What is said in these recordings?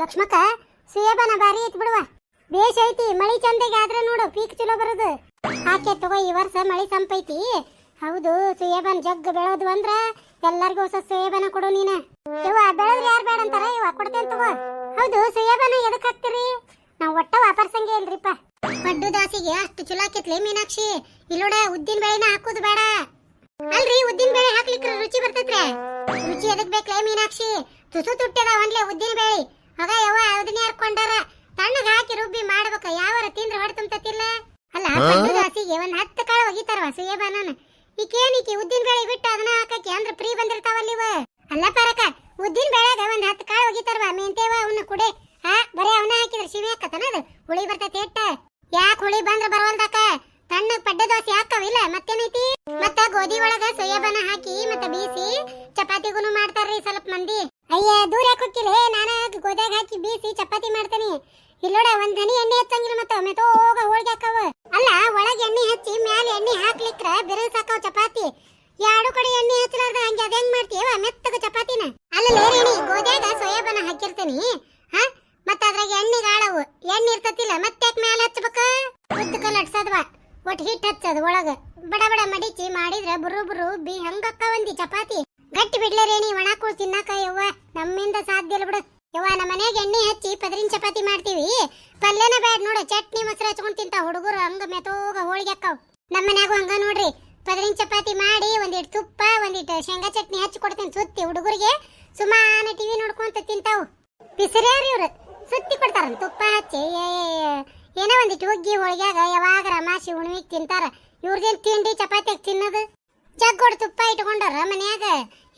ಲಕ್ಷ್ಮಕ್ಕ ಸುಯಬನ ಬಾರಿ ಐತಿ ಬಿಡುವ ಬೇಷ್ ಐತಿ, ಮಳಿ ಚಂದಗೆ ಆದ್ರೆ ನೋಡು, ಪೀಕ್ ಚಲೋ ಬರೋದು. ಆಕೆ ತಗೋ ಈ ವರ್ಷ ಮಳಿ ಸಂಪೈತಿ. ಹೌದು ಸುಯಬನ್ ಜಗ್ ಬೆಳೋದು ಅಂದ್ರ ಎಲ್ಲರಿಗೂ ಹೊಸ ಸುಯಬನ ಕೊಡು ನೀನ. ಇವ ಬೆಳೆದ್ರೆ ಯಾರು ಬೇಡ ಅಂತಾರ? ಇವ ಕೊಡ್ತೇನೆ ತಗೋ. ಹೌದು ಸುಯಬನ ಎದಕ್ ಹಾಕ್ತಿರಿ? ನಾವ್ ಒಟ್ಟ ವಾಪರ್ಸಂಗೆ ಇಲ್ರಿಪ್ಪ. ಪಡ್ಡು ದಾಸಿಗೆ ಅಷ್ಟು ಚಲೋ ಆಕೈತ್ಲಿ ಮೀನಾಕ್ಷಿ. ಇಲ್ಲೋಡ, ಉದ್ದಿನ ಬೇಳೆನ ಹಾಕೋದು ಬೇಡ. ಅಲ್ರಿ, ಉದ್ದಿನ ಬೇಳೆ ಹಾಕ್ಲಿಕ್ಕೆ ರುಚಿ ಬರ್ತೈತ್ರಿ ರುಚಿ ಎದಕ್ ಬೇಕ್ಲೆ ಮೀನಾಕ್ಷಿ? ತುಸು ತುಟ್ಟದ ಒಂದ್ಲೆ ಉದ್ದಿನ ಬೇಳೆ. ಆಗ ಯವ್ವ ಅದನ್ನ ಯಾರ್ಕೊಂಡಾರ ತಣ್ಣಗ ಹಾಕಿ ರುಬ್ಬಿ ಮಾಡ್ಬೇಕ. ಯಾವರ ತಿಂದ್ರ ಹೊಡೆ ತುಂಬತಿಲ್ಲ ಅಲ್ಲ ಹಸಿಗೆ ಒಂದ್ ಹತ್ತು ಕಾಳು ಒಗಿತಾರವ ಸುಯಬಾನನ. ಈಕೇನಿಕಿ ಉದ್ದಿನ ಬೇಳೆ ಬಿಟ್ಟು ಅದನ್ನ ಹಾಕಕ್ಕೆ ಅಂದ್ರ ಫ್ರೀ ಬಂದಿರ್ತಾವಲ್ಲ ಇವ ಅಲ್ಲ ಪರಕ ಉದ್ದಿನ ಬೇಳೆಗ ಒಂದ್ ಹತ್ತು ಕಾಳು ಒಗಿತಾರವ ಮೆಂತೇವ ಅವನ್ನ ಕುಡೆ ಹಾ ಬರೀ ಅವನ್ನ ಹಾಕಿದ್ರ ಶಿವೆ ಹಾಕತನ ಅದು ಹುಳಿ ಬರ್ತೈತಿ ಎಟ್ಟ ಯಾಕೆ ಹುಳಿ ಬಂದ್ರ ಬರವಲ್ದಾಕ ತಣ್ಣ ಪಡ್ಡ ದೋಸೆ ಹಾಕವಿಲ್ಲ ಮತ್ತೇನೈತಿ ಮತ್ತ ಗೋಧಿ ಒಳಗ ಸೋಯಾಬನ ಹಾಕಿ ಮತ್ತ ಬೀಸಿ ಚಪಾತಿಗುನು ಮಾಡ್ತಾರ್ರಿ ಸ್ವಲ್ಪ ಮಂದಿ ಅಯ್ಯ ದೂರ ಯಾಕೆ ಹೋಗಿಲ್ಲ ನಾನ ಗೋದ್ಯಾಗ ಹಾಕಿ ಬೀಸಿ ಚಪಾತಿ ಮಾಡ್ತೇನಿ ಇಲ್ಲೋಡ, ಒಂದ್ ಹನಿ ಎಣ್ಣೆ ಹಚ್ಚಂಗಿಲ್ಲ ಮತ್ತ ಮೆತೋಗ ಹೋಳ್ಗೆ ಹಾಕವ. ಅಲ್ಲ, ಒಳಗೆ ಎಣ್ಣೆ ಹಚ್ಚಿ, ಮ್ಯಾಲ ಎಣ್ಣೆ ಹಾಕ್ಲಿಕ್ರ ಬೆರೆ ಸಾಕಾವ ಚಪಾತಿ. ಎರಡು ಕಡೆ ಎಣ್ಣೆ ಹಚ್ಚಲಾರ್ದ ಹಂಗೆ ಅದ ಹೆಂಗ್ ಮಾಡ್ತೀವ ಮೆತ್ತಗ ಚಪಾತಿನ. ಅಲ್ಲ ರೇಣಿ, ಗೋದ್ಯಾಗ ಸೋಯಾಬನ ಹಾಕಿರ್ತೀನಿ. ಹಾ, ಮತ್ತ ಅದ್ರಾಗ ಎಣ್ಣೆ ಗಾಳವು ಎಣ್ಣೆ ಇರ್ತತಿಲ್ಲ, ಮತ್ತೆ ಮ್ಯಾಲ ಹಚ್ಚಬೇಕ ಉದ್ದಕ ಲಟ್ಸದ್ವ ಒಟ್ ಹಿಟ್ ಹಚ್ಚದ ಒಳಗ. ಬಡ ಬಡ ಮಡಿಚಿ ಮಾಡಿದ್ರ ಬುರು ಬುರು ಬಿ ಹಂಗಕ್ಕ ಒಂದಿ ಚಪಾತಿ. ಗಟ್ಟಿ ಬಿಡ್ಲೇ ರೇಣಿ, ಒಣ ಕೂಳ್ ತಿನ್ನಕ ಯವ್ವ. ನಮ್ಮಿಂದ ಸಾಧ್ಯ ಇಲ್ಲ ಬಿಡು. ಯವ್ವ, ನಮ್ಮ ಎಣ್ಣೆ ಹಚ್ಚಿ ಪದರಿನ ಚಪಾತಿ ಮಾಡ್ತೀವಿ. ಪಲ್ಯನ ಬ್ಯಾಡ್ ನೋಡು, ಚಟ್ನಿ ಮೊಸರು ಹಚ್ಕೊಂಡ್ ತಿಂತ ಹುಡುಗರು ಹಂಗ ಮೆತೋಗ ಹೋಳಿಗೆ ಅಕ್ಕಾವ್ ನಮ್ಮ ಮನ್ಯಾಗೂ ಹಂಗ ನೋಡ್ರಿ. ಪದರಿನ ಚಪಾತಿ ಮಾಡಿ ಒಂದಿಟ್ಟು ತುಪ್ಪ ಒಂದಿಟ್ಟು ಶೇಂಗಾ ಚಟ್ನಿ ಹಚ್ಚಿ ಕೊಡ್ತೀನಿ ಸುತ್ತಿ ಹುಡುಗರಿಗೆ. ಸುಮಾನ ಟಿವಿ ನೋಡ್ಕೊಂತ ತಿಂತಾವು. ಬಿಸಿರ್ಯಾರ ಇವ್ರು. ಸುತ್ತಿ ಕೊಡ್ತಾರ ತುಪ್ಪ ಹಚ್ಚಿ ಏನೋ ಒಂದಿಟ್ಟು ಹುಗ್ಗಿ ಹೋಳಿಗ್ಯಾಗ ಯಾವಾಗ ರಮಾಸಿ ಉಣ್ವಿಗ್ ತಿಂತಾರ. ಇವ್ರದೇನ್ ತಿಂಡಿ ಚಪಾತಿ ತಿನ್ನೋದು? ಜಗ್ಗೋಡ್ ತುಪ್ಪ ಇಟ್ಕೊಂಡಾರ ಮನ್ಯಾಗ?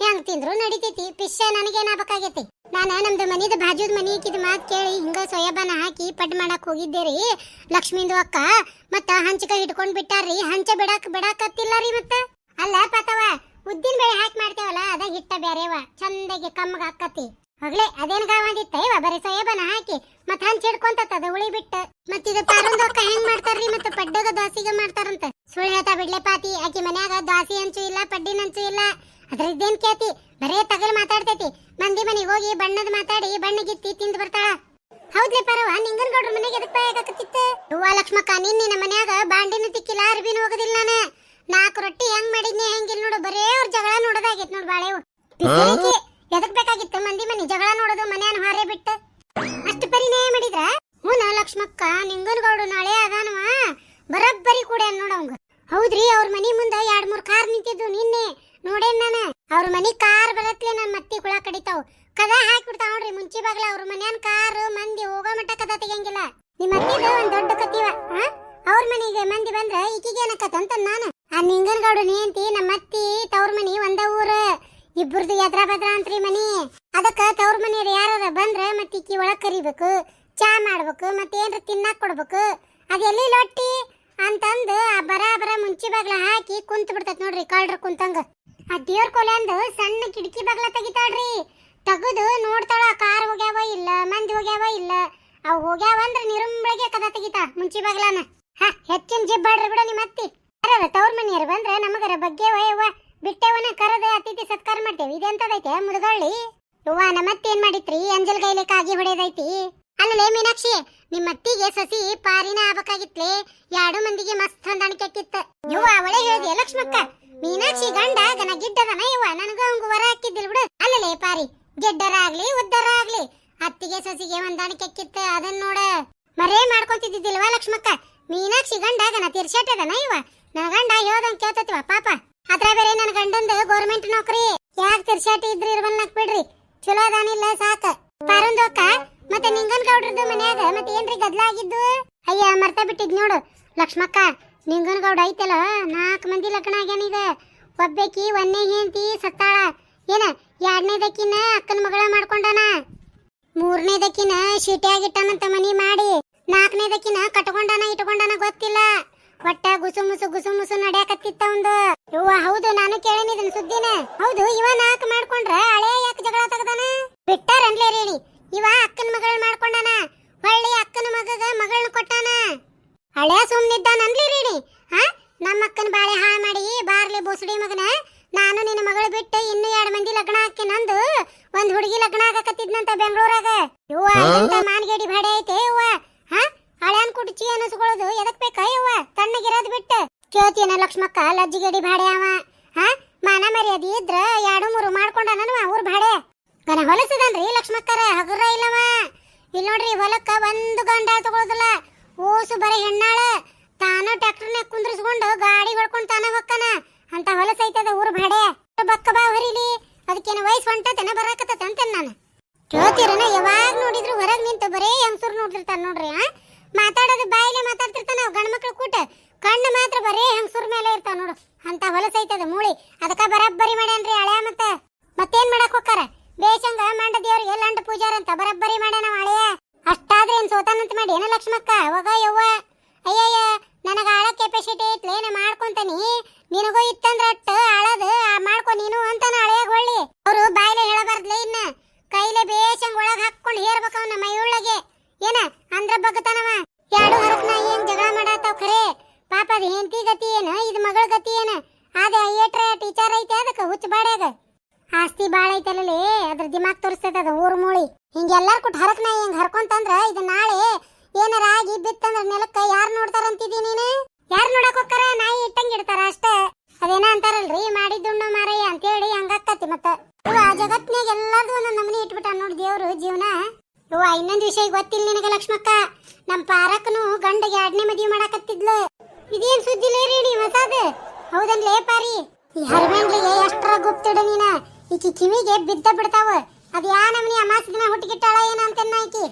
ಹೆಂಗ್ ತಿಂದ್ರು? ನಡಿತೈತಿ. ಪಿಶ್ಶ ನನಗೇನಾಗಬೇಕಾಗೈತಿ? ನಾನ ನಮ್ದು ಮನಿದ ಬಾಜುದ ಮನಿ ಇಕ್ಕಿದ ಮಾತು ಕೇಳಿ ಹಿಂಗ ಸೋಯಾಬಾನ ಹಾಕಿ ಪಡ್ ಮಾಡಕ್ ಹೋಗಿದ್ದೆ ರೀ ಲಕ್ಷ್ಮಿಂದು ಅಕ್ಕ ಮತ್ತ ಹಂಚಕ ಇಟ್ಕೊಂಡ್ ಬಿಟ್ಟಾರ್ರಿ. ಹಂಚ ಬಿಡಾಕ್ ಬಿಡಾಕತ್ತಿಲ್ಲ ರೀ ಮತ್ತ? ಅಲ್ಲ ಪಾತವ, ಉದ್ದಿನ ಬೇಳೆ ಹಾಕಿ ಮಾಡ್ತೇವಲ್ಲ ಅದ ಹಿಟ್ಟ ಬ್ಯಾರೇವ. ಚಂದಗೆ ಕಮ್ಮಗ ಹಾಕತಿ ಹೋಗ್ಲೆ, ಅದೇನ್ ಗಾವಂದಿತ್ತ ಇವ ಬರೀ ಸೋಯಾಬಾನ ಹಾಕಿ. ಮತ್ ಹಂಚ ಹಿಡ್ಕೊಂತದ ಉಳಿ ಬಿಟ್ಟ. ಮತ್ ಇದು ಪಾರೊಂದು ಹೆಂಗ್ ಮಾಡ್ತಾರ್ರಿ, ಮತ್ತ ಪಡ್ಡಗ ದ್ವಾಸಿಗ ಮಾಡ್ತಾರಂತ. ಸುಳ್ಳು ಹೇಳ್ತಾ ಬಿಡ್ಲೆ ಪಾತಿ, ಆಕಿ ಮನ್ಯಾಗ ದ್ವಾಸಿ ಹಂಚು ಇಲ್ಲ, ಪಡ್ಡಿನ ಹಂಚು ಇಲ್ಲ. ಅದ್ರದ್ದೇನ್ ಕೇತಿ ಬರೇ ತಗಲ್ ಮಾತಾಡ್ತೈತಿ. ಮಂದಿ ಮನೆಗೆ ಹೋಗಿ ಬಣ್ಣದ ಮಾತಾಡಿ, ಬಣ್ಣ ಗಿತ್ತಿ ತಿಂದು ಬರ್ತಾಳ. ಹೌದ್ಲೆ ಪರವ ನಿಂಗನ್ ಗೌಡ್ರ ಮನೆಗೆ ಎದಕ್ ಬಾಯಾಗತ್ತಿತ್ತ ಹೂವ ಲಕ್ಷ್ಮಕ್ಕ ನಿನ್ನೆ ನಮ್ಮ ಮನ್ಯಾಗ ಬಾಂಡಿನ ತಿಕ್ಕಿಲ್ಲ, ಅರ್ಬಿನ ಹೋಗದಿಲ್ಲ ನಾನು. ನಾಲ್ಕು ರೊಟ್ಟಿ ಹೆಂಗ್ ಮಾಡಿದ್ನಿ ಹೆಂಗಿಲ್ಲ ನೋಡು, ಬರೇ ಅವ್ರ ಜಗಳ ನೋಡೋದಾಗೈತ್ ನೋಡ್ ಬಾಳೆವು ಎದಕ್ ಬೇಕಾಗಿತ್ತು? ಮಂದಿ ಮನಿ ಜಗಳ ನೋಡೋದು ಮನ್ಯಾನ ಹಾರೇ ಬಿಟ್ಟು. ಅಷ್ಟು ಪರಿಣಯ ಮಾಡಿದ್ರ? ಹೂನ ಲಕ್ಷ್ಮಕ್ಕ ನಿಂಗನ್ ಗೌಡು ನಾಳೆ ಅದಾನವ. ಬರಬ್ಬರಿ ಕೂಡ ನೋಡವಂಗ ಹೌದ್ರಿ, ಅವ್ರ ಮನಿ ಮುಂದೆ ಎರಡ್ ಮೂರ್ ಕಾರ್ ನಿಂತಿದ್ದು ನಿನ್ನೆ. ನೋಡೇನ್ ನಾನ? ಅವ್ರ ಮನಿ ಕಾರ್ ಬರತ್ಲೆ ನನ್ ಮತ್ತಿ ಕುಳ ಕಡಿತಾವ್. ಕದ ಹಾಕ್ಬಿಡ್ತಾವ ನೋಡ್ರಿ, ಮುಂಚೆ ಬಾಗ್ಲ ಅವ್ರ ಮನ್ಯಾನ್ ಕಾರ್ ಮಂದಿ ಹೋಗೋ ಮಟ್ಟ ಕದ ತೆಗಿಯಂಗಿಲ್ಲ. ನಿಮ್ ಅತ್ತಿದ ಒಂದ್ ದೊಡ್ಡ ಕತಿವ? ಅವ್ರ ಮನಿಗೆ ಮಂದಿ ಬಂದ್ರ ಈಕಿಗೆ ಅಂತ ನಾನು? ಆ ನಿಂಗನ್ ಗೌಡು ನೇಂತಿ ನಮ್ಮ ಅತ್ತಿ ತವ್ರ ಮನಿ ಒಂದ ಊರ. ಇಬ್ಬರದು ಎದ್ರ ಬದ್ರ ಅಂತ್ರಿ ಮನಿ. ಅದಕ್ಕ ತವ್ರ ಮನೆಯವ್ರು ಯಾರಾರ ಬಂದ್ರ ಮತ್ತೆ ಈಕಿ ಒಳಗ್ ಕರಿಬೇಕು, ಚಾ ಮಾಡ್ಬೇಕು, ಮತ್ತೆ ಏನ್ರ ತಿನ್ನಕ್ ಕೊಡ್ಬೇಕು. ಅದೆಲ್ಲಿ ಲೊಟ್ಟಿ ಅಂತಂದು ಆ ಬರ ಮುಂಚೆ ಬಾಗ್ಲ ಹಾಕಿ ಕುಂತ್ ಬಿಡ್ತೈತ್ ನೋಡ್ರಿ ಕಾಳ್ರ ಕುಂತಂಗ. ಆ ದೇವ್ರ ಕೊಲೆ ಅಂದು ಸಣ್ಣ ಕಿಟಕಿ ಬಾಗ್ಲ ತೆಗಿತಾಳ್ರಿ. ತೆಗೆದು ನೋಡ್ತಾಳ ಕಾರ್ ಹೋಗ್ಯಾವ ಇಲ್ಲ, ಮಂದಿ ಹೋಗ್ಯಾವ ಇಲ್ಲ. ಅವ್ ಹೋಗ್ಯಾವ ಅಂದ್ರ ನಿರುಂಬಳಿಗೆ ಕದ ತೆಗಿತಾ ಮುಂಚೆ ಬಾಗ್ಲಾನ. ಹ, ಹೆಚ್ಚಿನ ಜಿಬ್ಬಾಡ್ರಿ ಬಿಡ ನಿಮ್ಮ ಅತ್ತಿ ಯಾರ ತವ್ರ ಮನೆಯವ್ರು ಬಂದ್ರೆ ನಮಗರ ಬಗ್ಗೆ ವಯವ್ವ ಬಿಟ್ಟೆವನ ಕರೆದ ಅತಿಥಿ ಸತ್ಕಾರ ಮಾಡ್ತೇವೆ. ಇದೆಂತದೈತೆ ಮುದುಗಳ್ಳಿ. ಯವ್ವ ನಮ್ಮತ್ತಿ ಏನ್ ಮಾಡಿತ್ರಿ? ಅಂಜಲ್ ಗೈಲೆ ಕಾಗಿ ಹೊಡೆದೈತಿ. ಅಲ್ಲಲೇ ಮೀನಾಕ್ಷಿ, ನಿಮ್ಮ ಅತ್ತಿಗೆ ಸಸಿ ಪಾರಿನ ಆಗ್ಬೇಕಾಗಿತ್ಲೆ. ಎರಡು ಮಂದಿಗೆ ಮಸ್ತ್ ಹೊಂದಾಣಿಕೆ ಆಕಿತ್ತ ಇವ್ವ ಅವಳೆ ಹೇಳಿದ ಲಕ್ಷ್ಮಕ್ಕ. ಮೀನಾಕ್ಷಿ ಗಂಡ ಗನ ಗಿಡ್ಡದನ ಇವ್ವ ನನಗ ಅವಂಗ ವರ ಹಾಕಿದ್ದಿಲ್ ಬಿಡು. ಅಲ್ಲಲೇ ಪಾರಿ. ಗೆಡ್ಡರ ಆಗ್ಲಿ ಉದ್ದರ ಆಗ್ಲಿ ಅತ್ತಿಗೆ ಸಸಿಗೆ ಹೊಂದಾಣಿಕೆ ಆಕಿತ್ತ ಅದನ್ ನೋಡ ಮರೇ ಮಾಡ್ಕೊಂತಿದ್ದಿಲ್ವಾ ಲಕ್ಷ್ಮಕ್ಕ? ಮೀನಾಕ್ಷಿ ಗಂಡ ಗನ ತಿರ್ಸಾಟದನ ಇವ ನನ್ನ ಗಂಡ ಹೇಳ್ದಂಗ್ ಕೇಳ್ತತಿವ, ಪಾಪ. ಅದ್ರ ಬೇರೆ ನನ್ನ ಗಂಡಂದ ಗೌರ್ಮೆಂಟ್ ನೌಕರಿ? ಯಾಕ್ ತಿರ್ಶಾಟಿ ಇದ್ರಿ ನಾಕ್ ಬಿಡ್ರಿ ಚಲೋ ಅದಾನಿಲ್ಲ ಸಾಕ. ಪಾರೊಂದು ಅಕ್ಕ ಮತ್ತೆ ನಿಂಗನ್ ಗೌಡ್ರದ್ದು ಮನ್ಯಾಗ, ಮತ್ತೆ ಏನ್ರಿ ಗದ್ಲ ಆಗಿದ್ದು? ಅಯ್ಯ, ಮರ್ತ ಬಿಟ್ಟಿದ್ ನೋಡು. ಲಕ್ಷ್ಮಕ್ಕ, ನಿಂಗನ್ ಗೌಡ ಐತಲ್ಲ ನಾಲ್ಕು ಮಂದಿ ಲಗ್ನ ಆಗ್ಯಾನೀಗ ಒಬ್ಬೇಕಿ ಒಂದೇ ಹೆಂಡತಿ, ಸತ್ತಾಳ. ಏನ ಎರಡನೇದಕ್ಕಿನ ಅಕ್ಕನ ಮಗಳ ಮಾಡ್ಕೊಂಡಾನ? ಮೂರನೇದಕ್ಕಿನ ಶಿಟಿಯಾಗಿಟ್ಟಾನಂತ ಮನಿ ಮಾಡಿ ನಾಲ್ಕನೇದಕ್ಕಿನ ಕಟ್ಕೊಂಡಾನ, ಇಟ್ಕೊಂಡನ ಗೊತ್ತಿಲ್ಲ. ಒಟ್ಟ ಗುಸು ಮುಸು ಗುಸು ಮುಸು ನಡ್ಯಾಕತ್ತಿತ್ತ ಒಂದು ಇವ ಹೌದು ನಾನು ಕೇಳೇನಿ ಇದನ್ ಸುದ್ದಿನ. ಹೌದು ಇವ ನಾಕ್ ಮಾಡ್ಕೊಂಡ್ರ ಹಳೆ ಯಾಕೆ ಜಗಳ ತೆಗ್ದಾನ? ಬಿಟ್ಟಾರನ್ಲೇ ರೀ ಇವ ಅಕ್ಕನ ಮಗಳ್ ಮಾಡ್ಕೊಂಡಾನ. ಹೊಳ್ಳಿ ಅಕ್ಕನ ಮಗಗ ಮಗಳನ್ನ ಕೊಟ್ಟಾನ. ಹಳೆ ಸುಮ್ನಿದ್ದಾನನ್ಲಿ ರೀಡಿ ಹಾ ನಮ್ಮ ಅಕ್ಕನ ಬಾಳೆ ಹಾ ಮಾಡಿ ಬಾರ್ಲಿ ಬುಸುಡಿ ಮಗನ ನಾನು ನಿನ್ನ ಮಗಳು ಬಿಟ್ಟು ಇನ್ನು ಎರಡು ಮಂದಿ ಲಗ್ನ ಹಾಕಿ ನಂದು. ಒಂದ್ ಹುಡುಗಿ ಲಗ್ನ ಆಗಕತ್ತಿದ್ನಂತ ಬೆಂಗಳೂರಾಗ. ಇವ್ವ ಮಾನ್ಗೇಡಿ ಭಾಡೆ ಐತೆ ಇವ್ವ ಹಳ್ಯಾನ್ ಕುಡ್ಚಿ ಅನಸ್ಕೊಳ್ಳೋದು ಎದಕ್ ಬೇಕ ಇವ್ವ ತಣ್ಣಗಿರೋದ್ ಬಿಟ್ಟು. ಕೇಳ್ತೀನ ಲಕ್ಷ್ಮಕ್ಕ, ಲಜ್ಜಿಗೇಡಿ ಭಾಡೆ ಅವ. ಹಾ? ಮಾನ ಮರ್ಯಾದಿ ಇದ್ರ ಎರಡು ಮೂರು ಮಾಡ್ಕೊಂಡ ಅವ್ರ ಭಾಡೆ. ಗನ ಹೊಲಸದನ್ರಿ ಲಕ್ಷ್ಮಕ್ಕರ? ಹಗುರ ಇಲ್ಲವ. ಇಲ್ಲಿ ನೋಡ್ರಿ ಹೊಲಕ್ಕ ಒಂದು ಗಂಡ ತಗೊಳೋದಿಲ್ಲ. ಓಸು ಬರೀ ಹೆಣ್ಣಾಳ. ತಾನು ಟ್ರ್ಯಾಕ್ಟರ್ನ ಕುಂದ್ರಿಸ್ಕೊಂಡು ಗಾಡಿ ಹೊಡ್ಕೊಂಡ್ ತಾನ ಹೊಕ್ಕನ. ಅಂತ ಹೊಲಸ ಐತದ ಊರ್ ಭಾಡೆ. ಬಕ್ಕ ಬಾ ಹೊರಿಲಿ. ಅದಕ್ಕೇನ ವಯಸ್ಸು ಹೊಂಟತನ ಬರಾಕತ್ತ ಅಂತ ನಾನು. ಕೇಳ್ತೀರನ? ಯಾವಾಗ ನೋಡಿದ್ರು ಹೊರಗ್ ನಿಂತು ಬರೇ ಹೆಂಗಸರು ನೋಡಿರ್ತಾರ ನೋಡ್ರಿ, ಆ? ಮಾತಾಡೋದು ಬಾಯಲ್ಲಿ ಮಾತಾಡ್ತಿರ್ತಾನ ನಾವು ಗಂಡ ಮಕ್ಳು ಕೂಟ. ಕಣ್ಣು ಮಾತ್ರ ಬರೀ ಹೆಂಗ್ ಸುರ್ ಮೇಲೆ ಇರ್ತಾವ ನೋಡು. ಅಂತ ಹೊಲಸೈತದ ಮೂಳಿ. ಅದಕ್ಕ ಬರಬ್ಬರಿ ಮಾಡ್ಯಾನ್ರಿ ಹಳೆಯ ಮತ್ತ. ಮತ್ತೇನ್ ಮಾಡಕ್ ಹೋಗ್ತಾರ ಬೇಷಂಗ ಮಂಡ ದೇವ್ರಿಗೆ ಅಂಡ ಪೂಜಾರ ಅಂತ ಬರಬ್ಬರಿ ಮಾಡ್ಯಾನ ಹಳೆಯ. ಅಷ್ಟಾದ್ರೆ ಏನ್ ಸೋತಾನಂತ ಮಾಡಿ. ಏನ ಲಕ್ಷ್ಮಕ್ಕ? ಅವಾಗ ಯವ್ವ. ಅಯ್ಯಯ್ಯ, ನನಗ ಆಳ ಕೆಪಾಸಿಟಿ ಐತ್ಲೇನ ಮಾಡ್ಕೊಂತಾನಿ. ನಿನಗೂ ಇತ್ತಂದ್ರ ಅಟ್ಟ ಆಳದ ಮಾಡ್ಕೊ ನೀನು ಅಂತಾನ ಹಳೆಯಾಗ ಹೊಳ್ಳಿ ಅವ್ರು ಬಾಯ್ಲೆ ಹೇಳಬಾರ್ದ್ಲೆ ಇನ್ನ ಕೈಲೆ ಬೇಷಂಗ್ ಒಳಗ್ ಹಾಕೊಂಡ್ ಹೇರ್ಬೇಕ ಅವನ ಮೈಯೊಳಗೆ ಏನ ಅಂದ್ರ ಬಗ್ತಾನವ ಎರಡು ಹರಕ್ ನಾಯಿ ಏನ್ ಜಗಳ ಮಾಡಾತಾವ್ ಖರೆ ಪಾಪ ಅದ ಹೆಂಡತಿ ಗತಿ ಏನ ಇದು ಮಗಳ ಗತಿ ಏನ ಅದ ಏಟ್ರ ಟೀಚರ್ ಐತೆ ಅದಕ್ಕ ಹುಚ್ಚ ಬಾಡ್ಯಾಗ ಆಸ್ತಿ ಬಾಳ ಐತಲ್ಲೇ ಅದ್ರ ದಿಮಾಗ್ ತೋರಿಸ್ತೈತೆ ಅದ ಊರ್ ಮೂಳಿ ಹಿಂಗೆಲ್ಲಾರ್ ಕೊಟ್ಟು ಹರಕ್ ನಾಯಿ ಹಿಂಗ್ ನಾಳೆ ಏನಾರ ಆಗಿ ಬಿತ್ತಂದ್ರ ನೆಲಕ್ಕ ಯಾರ್ ನೋಡ್ತಾರ ಅಂತಿದಿ ನೀನು? ಯಾರ್ ನೋಡಕ್ ಹೋಗ್ತಾರ? ನಾಯಿ ಇಟ್ಟಂಗ್ ಇಡ್ತಾರ ಅಷ್ಟೇ. ಅದೇನ ಅಂತಾರಲ್ರಿ? ಮಾಡಿದ್ದುಣ್ಣು ಮಾರಯ್ಯ ಅಂತೇಳಿ ಹಂಗಾಕತಿ ಮತ್ತ. ಆ ಜಗತ್ನಾಗ ಎಲ್ಲಾರ್ದು ಒಂದೊಂದು ನಮನಿ ಇಟ್ಬಿಟ್ಟ ನೋಡಿ ದೇವ್ರು ಜೀವನ. ಇವ ಇನ್ನೊಂದು ವಿಷಯ ಗೊತ್ತಿಲ್ಲ ನಿನಗೆ ಲಕ್ಷ್ಮಕ್ಕ. ನಮ್ ಪಾರಕ್ಕನು ಗಂಡಗೆ ಎರಡನೇ ಮದುವೆ ಮಾಡಾಕತ್ತಿದ್ಲು. ಇದೇನ್ ಸುದ್ದಿ ರೀ ನೀ ಹೌದನ್ ಲೇ ಪಾರಿ. ಈ ಹರ್ಮೆಂಡ್ಲಿಗೆ ಎಷ್ಟರ ಗುಪ್ತಿಡ ನೀನ? ಈಕಿ ಕಿವಿಗೆ ಬಿದ್ದ ಬಿಡ್ತಾವ. ಅದ್ ಯಾ ನಮ್ನಿ ಅಮಾಸ್ ದಿನ ಹುಟ್ಟಿಗಿಟ್ಟಾಳ ಏನ ಅಂತ ಈಕಿ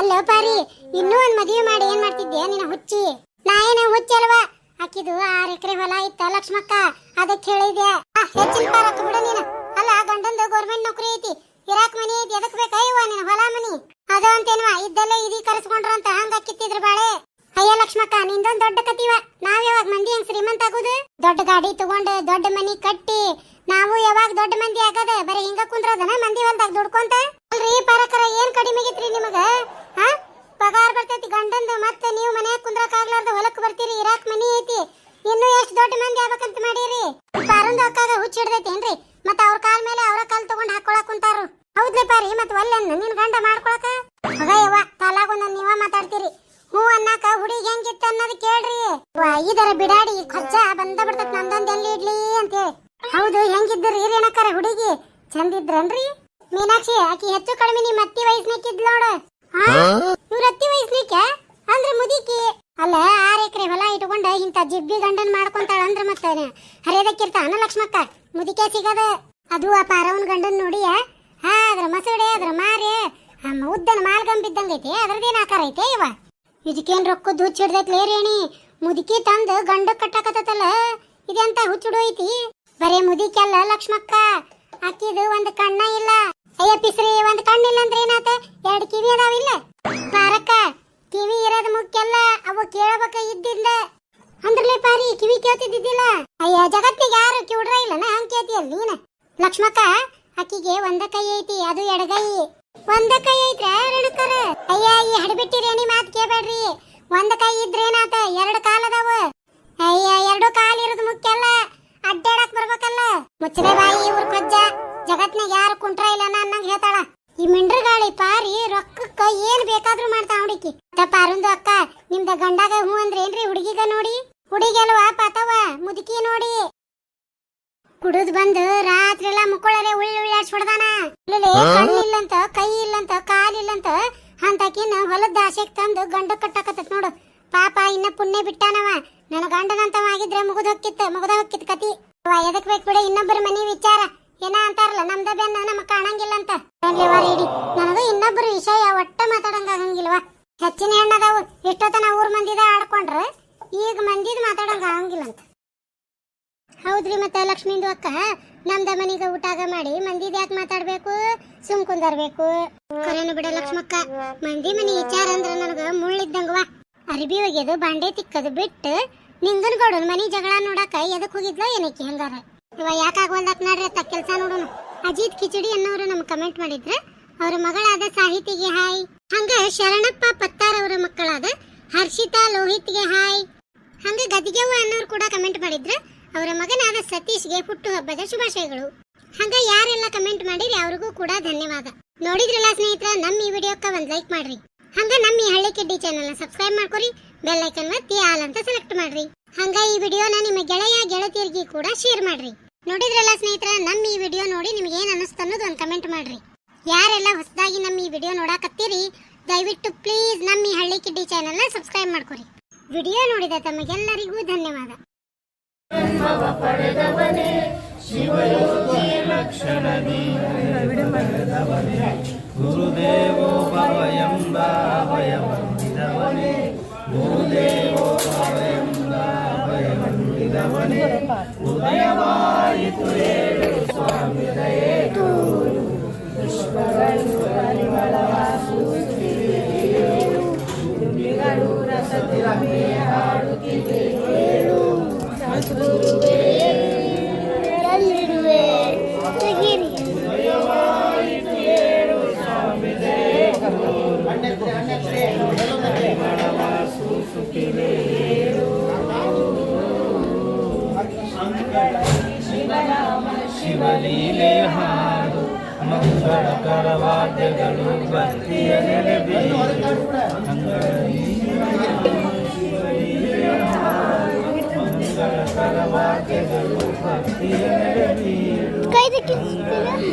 ಅಲ್ಲ ಪಾರಿ, ಇನ್ನೂ ಒಂದ್ ಮದುವೆ ಮಾಡಿ ಏನ್ ಮಾಡ್ತಿದ್ದೆ ನಿನ್ನ ಹುಚ್ಚಿ? ನಾ ಏನ ಹುಚ್ಚಲ್ವಾ ಆಕಿದು ಆರ್ ಎಕರೆ ಹೊಲ ಇತ್ತ ಲಕ್ಷ್ಮಕ್ಕ ಅದಕ್ಕೆ ಹೇಳಿದೆ ಹೆಚ್ಚಿನ ಪಾರಕ್ ಬಿಡು ನೀನ. ಅಲ್ಲ, ಗಂಡಂದು ಗೌರ್ಮೆಂಟ್ ನೌಕರಿ ಐತಿ. ಇರಾಕ್ ಮನಿ ಐತಿ ಎದಕ್ ಬೇಕಾಯ್ವ ನಿನ್ನ ಹೊಲ ಮನಿ? ಅದು ಅಂತೇನ್ವಾ, ಇದ್ದಲ್ಲೇ ಇದೀ ಕರೆಸ್ಕೊಂಡ್ರಂತ ಹಂಗ ಕಿತ್ತಿದ್ರ ಬಾಳೆ? ಅಯ್ಯ ಲಕ್ಷ್ಮಕ್ಕ, ನಿಂದೊಂದ್ ದೊಡ್ಡ ಕತಿವ. ನಾವ್ ಯಾವಾಗ ಮಂದಿ ಹೆಂಗ್ ಶ್ರೀಮಂತ ಆಗುದು? ದೊಡ್ಡ ಗಾಡಿ ತಗೊಂಡ್ ದೊಡ್ಡ ಮನಿ ಕಟ್ಟಿ, ನಾವು ಯಾವಾಗ ದೊಡ್ಡ ಮಂದಿ ಆಗದ? ಬರೀ ಹಿಂಗ ಕುಂದ್ರದನ ಮಂದಿ ಹೊಲ್ದಾಗ ದುಡ್ಕೊಂತ? ಅಲ್ರಿ ಪರಕರ, ಏನ್ ಕಡಿಮೆ ಆಗೈತ್ರಿ ನಿಮಗ? ಹಾ? ಪಗಾರ ಬರ್ತೈತಿ ಗಂಡಂದ ಮತ್ತೆ ನೀವು ಮನ್ಯಾಗ ಕುಂದ್ರಕ್ ಆಗ್ಲಾರ್ದ ಹೊಲಕ್ ಬರ್ತೀರಿ, ಇರಾಕ್ ಮನಿ ಐತಿ. ಇನ್ನು ಎಷ್ಟ್ ದೊಡ್ಡ ಮಂದಿ ಆಗ್ಬೇಕಂತ ಮಾಡೀರಿ? ಪಾರಂದು ಅಕ್ಕಾಗ ಹುಚ್ಚ ಹಿಡ್ದೈತೇನ್ರಿ ಮತ್ತ ಅವ್ರ ಕಾಲ್ ಮೇಲೆ ಅವ್ರ ಕಾಲ್ ತಗೊಂಡ್ ಹಾಕೊಳಕ್ ಕುಂತಾರು. ಹೌದ್ಲಿ ಪಾರಿ ಮತ್ ಒಲ್ಲೆ ನಿನ್ ಗಂಡ ಮಾಡ್ಕೊಳಕ? ಅದ ಯವ್ವ ಕಾಲಾಗ ಒಂದ್ ನೀವ ಮಾತಾಡ್ತೀರಿ. ಹೂ ಅನ್ನಕ ಹುಡುಗಿ ಹೆಂಗಿತ್ತ ಅನ್ನೋದು ಕೇಳ್ರಿ. ಇದರ ಬಿಡಾಡಿ ಖರ್ಚ ಬಂದ ಬಿಡ್ತತ್ ನಂದೊಂದ್ ಎಲ್ಲಿ ಇಡ್ಲಿ ಅಂತೇಳಿ ಹೌದು ಹೆಂಗಿದ್ರಿ ರೇಣಕರ ಹುಡುಗಿ? ಚಂದಿದ್ರನ್ರಿ ಮೀನಾಕ್ಷಿ ಆಕಿ ಹೆಚ್ಚು ಕಡಿಮೆ ನಿಮ್ಮ ಅತ್ತಿ ವಯಸ್ಸಿನಕ್ಕಿದ್ಲ ನೋಡ. ಇವ್ರ ಅತ್ತಿ ವಯಸ್ಸಿನಕ್ಕೆ? ಅಂದ್ರೆ ಮುದಿಕಿ. ಅಲ್ಲ ಆರ್ ಎಕರೆ ಹೊಲ ಇಟ್ಕೊಂಡ ಇಂತ ಜಿಬ್ಬಿ ಗಂಡನ್ ಮಾಡ್ಕೊಂತಾಳ ಅಂದ್ರ ಮತ್ತೆ ಹರಿಯದಕ್ಕಿರ್ತಾನ ಲಕ್ಷ್ಮಕ್ಕ ಮುದಿಕೆ ಸಿಗದ. ಅದು ಆ ಪಾರವನ್ ಗಂಡನ್ ನೋಡಿ ಹಾ ಅದ್ರ ಮಸೂಡೆ ಅದ್ರ ಮಾರಿ. ಅಮ್ಮ ಉದ್ದನ ಮಾಲ್ಗಂಬಿದ್ದಂಗೈತಿ ಅದ್ರದೇನ್ ಆಕಾರ ಐತೆ ಇವ? ಇದಕ್ಕೇನ್ ರೊಕ್ಕದ ದುಚ್ಚ ಹಿಡ್ದೈತ್ಲೇ ರೇಣಿ? ಮುದುಕಿ ತಂದು ಗಂಡ ಕಟ್ಟಾಕತ್ತಲ್ಲ ಇದೆಂತ ಹುಚ್ಚುಡು ಐತಿ? ಬರೇ ಮುದುಕಿ ಅಲ್ಲ ಲಕ್ಷ್ಮಕ್ಕ. ಅಕ್ಕಿದು ಒಂದ್ ಕಣ್ಣ ಇಲ್ಲ. ಅಯ್ಯ, ಪಿಸ್ರಿ, ಒಂದ್ ಕಣ್ಣಿಲ್ಲ ಅಂದ್ರೆ ಏನಾತ? ಎರಡ್ ಕಿವಿ ಅದಾವಿಲ್ಲ ಪಾರಕ್ಕ ಕಿವಿ ಇರೋದ್ ಮುಖ್ಯ ಅಲ್ಲ ಅವು ಕೇಳಬೇಕ ಇದ್ದಿಂದ. ಅಂದ್ರಲೇ ಪಾರಿ, ಕಿವಿ ಕೇಳ್ತಿದ್ದಿದ್ದಿಲ್ಲ. ಅಯ್ಯ, ಜಗತ್ತಿಗೆ ಯಾರು ಕಿವಿಡ್ರ ಇಲ್ಲ ನಾ ಹಂಗ್ ಕೇಳ್ತೀಯಲ್ಲ ನೀನ? ಲಕ್ಷ್ಮಕ್ಕ, ಅಕ್ಕಿಗೆ ಒಂದ ಕೈ ಐತಿ, ಅದು ಎಡಗೈ. ಒಂದ ಕೈ ಐತ್ರ ಕರ? ಅಯ್ಯ, ಈ ಹಡಬಿಟ್ಟಿರಿ ನೀ ಮಾತ್ ಕೇಳ್ಬೇಡ್ರಿ. ಒಂದ ಕೈ ಇದ್ರೇನಾತ ಎರಡು ಕಾಲ್ ಅದಾವ. ಅಯ್ಯ, ಎರಡು ಕಾಲ್ ಇರೋದು ಮುಖ್ಯ ಅಲ್ಲ. ಅಡ್ಡಾಡಕ್ ಬರ್ಬೇಕಲ್ಲ. ಮುಚ್ಚಲೆ ಬಾಯಿ, ಇವ್ರ ಕೊಜ್ಜ. ಜಗತ್ನಾಗ ಯಾರು ಕುಂಟ್ರ ಇಲ್ಲ ಅನ್ನಂಗ್ ಹೇಳ್ತಾಳ. ಈ ಮಿಂಡ್ರ ಗಾಳಿ ಪಾರಿ, ರೊಕ್ಕಕ್ಕ ಏನ್ ಬೇಕಾದ್ರೂ ಮಾಡ್ತಾ ಹುಡುಕಿ. ಪಾರುಂದು ಅಕ್ಕ, ನಿಮ್ದ ಗಂಡಾಗ ಹೂ ಅಂದ್ರೆ ಏನ್ರಿ ಹುಡುಗಿಗ ನೋಡಿ? ಹುಡುಗಿ ಅಲ್ವಾ ಪಾತವ ಮುದುಕಿ ನೋಡಿ. ಕುಡಿದ್ ಬಂದು ರಾತ್ರಿ ಎಲ್ಲ ಮುಕ್ಕೊಳ್ಳರೆ ಉಳ್ಳಿ ಉಳ್ಳಾಡ್ಸ್ ಹೊಡ್ದಾನ ಇಲ್ಲೇ ಕಣ್ಣಿಲ್ಲಂತ ಕೈ ಇಲ್ಲಂತ ಕಾಲಿಲ್ಲಂತ ಅಂತಕಿನ ಹೊಲದ ಆಸೆಗ್ ತಂದು ಗಂಡ ಕಟ್ಟಾಕತ್ತ ನೋಡು. ಪಾಪ ಇನ್ನ ಪುಣ್ಯ ಬಿಟ್ಟಾನವ. ನನ್ನ ಗಂಡನಂತವ ಆಗಿದ್ರೆ ಮುಗಿದ ಹೊಕ್ಕಿತ್ತ ಮುಗಿದ ಹೊಕ್ಕಿತ್ ಕತಿ. ಎದಕ್ ಬೇಕು ಬಿಡ ಇನ್ನೊಬ್ಬರ ಮನಿ ವಿಚಾರ. ಏನ ಅಂತಾರಲ್ಲ ನಮ್ದ ಬೆನ್ನ ನಮಗ್ ಕಾಣಂಗಿಲ್ಲ ಅಂತ. ಇಡಿ. ನನಗೂ ಇನ್ನೊಬ್ಬರ ವಿಷಯ ಒಟ್ಟ ಮಾತಾಡಂಗ ಆಗಂಗಿಲ್ವಾ. ಹೆಚ್ಚಿನ ಹೆಣ್ಣದಾವು ಎಷ್ಟೊತ್ತನ ಊರ್ ಮಂದಿದ ಆಡ್ಕೊಂಡ್ರೆ ಈಗ ಮಂದಿದ್ ಮಾತಾಡಂಗ ಆಗಂಗಿಲ್ಲ ಅಂತ ಹೌದ್ರಿ ಮತ್ತೆ ಲಕ್ಷ್ಮೀಂದು ಅಕ್ಕ? ನಮ್ದ ಮನಿಗ ಊಟಾಗ ಮಾಡಿ ಮಂದಿದ ಯಾಕೆ ಮಾತಾಡ್ಬೇಕು? ಸುಮ್ ಕುಂದರ್ಬೇಕು. ಕರೆನು ಬಿಡ ಲಕ್ಷ್ಮಕ್ಕ, ಮಂದಿ ಮನಿ ವಿಚಾರ ಅಂದ್ರ ನನಗ ಮುಳ್ಳಿದ್ದಂಗವ ಅರಿಬಿ ಒಗೆದು ಬಾಂಡೆ ತಿಕ್ಕದು ಬಿಟ್ಟು ನಿಂಗನ್ ಗೌಡನ್ ಮನಿ ಜಗಳ ನೋಡಾಕ ಎದಕ್ ಹೋಗಿದ್ಲ ಏನಕ್ಕೆ ಹಂಗಾರ? ಇವ ಯಾಕಾಗ್ವಲ್ದಕ್ ನೋಡ್ರಿ ಅತ್ತ ಕೆಲ್ಸ ನೋಡೋಣ ಅಜಿತ್ ಕಿಚಡಿ ಅನ್ನೋರು ನಮ್ ಕಮೆಂಟ್ ಮಾಡಿದ್ರ. ಅವ್ರ ಮಗಳಾದ ಸಾಹಿತಿಗೆ ಹಾಯ್. ಹಂಗ ಶರಣಪ್ಪ ಪತ್ತಾರ್ ಅವರ ಮಕ್ಕಳಾದ ಹರ್ಷಿತಾ ಲೋಹಿತ್ಗೆ ಹಾಯ್. ಹಂಗ ಗದಿಗೆವ್ವ ಅನ್ನೋರು ಕೂಡ ಕಮೆಂಟ್ ಮಾಡಿದ್ರ. ಅವರ ಮಗನಾದ ಸತೀಶ್ಗೆ ಹುಟ್ಟು ಹಬ್ಬದ ಶುಭಾಶಯಗಳು. ಹಂಗ ಯಾರೆಲ್ಲ ಕಮೆಂಟ್ ಮಾಡಿರಿ ಅವ್ರಿಗೂ ಕೂಡ ಧನ್ಯವಾದ. ನೋಡಿದ್ರಲ್ಲ ಸ್ನೇಹಿತರ, ನಮ್ಮ ಈ ವಿಡಿಯೋಕ್ಕೆ ಒಂದು ಲೈಕ್ ಮಾಡ್ರಿ. ಹಂಗ ನಮ್ಮ ಈ ಹಳ್ಳಿ ಕಿಡ್ಡಿ ಚಾನಲ್ನ ಸಬ್ಸ್ಕ್ರೈಬ್ ಮಾಡ್ಕೊರಿ ಬೆಲ್ ಐಕನ್ ಒತ್ತಿ ಆಲ್ ಅಂತ ಸೆಲೆಕ್ಟ್ ಮಾಡ್ರಿ. ಹಂಗ ಈ ವಿಡಿಯೋನ ನಿಮ್ಮ ಗೆಳೆಯ ಗೆಳತಿಯರಿಗೆ ಕೂಡ ಶೇರ್ ಮಾಡ್ರಿ. ನೋಡಿದ್ರಲ್ಲ ಸ್ನೇಹಿತರ, ನಮ್ಮ ಈ ವಿಡಿಯೋ ನೋಡಿ ನಿಮ್ಗೆ ಏನ್ ಅನಿಸ್ತು ಅನ್ನೋದು ಒಂದು ಕಮೆಂಟ್ ಮಾಡ್ರಿ. ಯಾರೆಲ್ಲ ಹೊಸದಾಗಿ ನಮ್ಮ ಈ ವಿಡಿಯೋ ನೋಡಾಕತ್ತೀರಿ, ದಯವಿಟ್ಟು ಪ್ಲೀಸ್ ನಮ್ಮ ಈ ಹಳ್ಳಿ ಕಿಡ್ಡಿ ಚಾನಲ್ನ ಸಬ್ಸ್ಕ್ರೈಬ್ ಮಾಡ್ಕೊರಿ. ವಿಡಿಯೋ ನೋಡಿದ ತಮಗೆಲ್ಲರಿಗೂ ಧನ್ಯವಾದ. ಗುರುದೇವೋ ಭವ ಎಂಬ ಅಭಯವಂದಿದವನೇ ಗುರುದೇವೋ ಭವ ಎಂಬ ಅಭಯವಂದಿದವನೇ ಉದಯವಾಯಿತು ಹೇಳು ಸ್ವಾಮಿ ದಯೇತು ಶಿವಲೀಲೆಯ ಹಾಡು ಮಂಗಳಕರ ವಾದ್ಯಗಳು ಭಕ್ತಿಯ ನೆಲೆ ಬೀರು ಅಂಗಡಿ ಶಿವಲೀಲೆಯ ಹಾಡು ಮಂಗಳಕರ ವಾದ್ಯಗಳು ಭಕ್ತಿಯ ನೆಲೆ ಬೀರು ಕೈ ಕೈ ಕೈ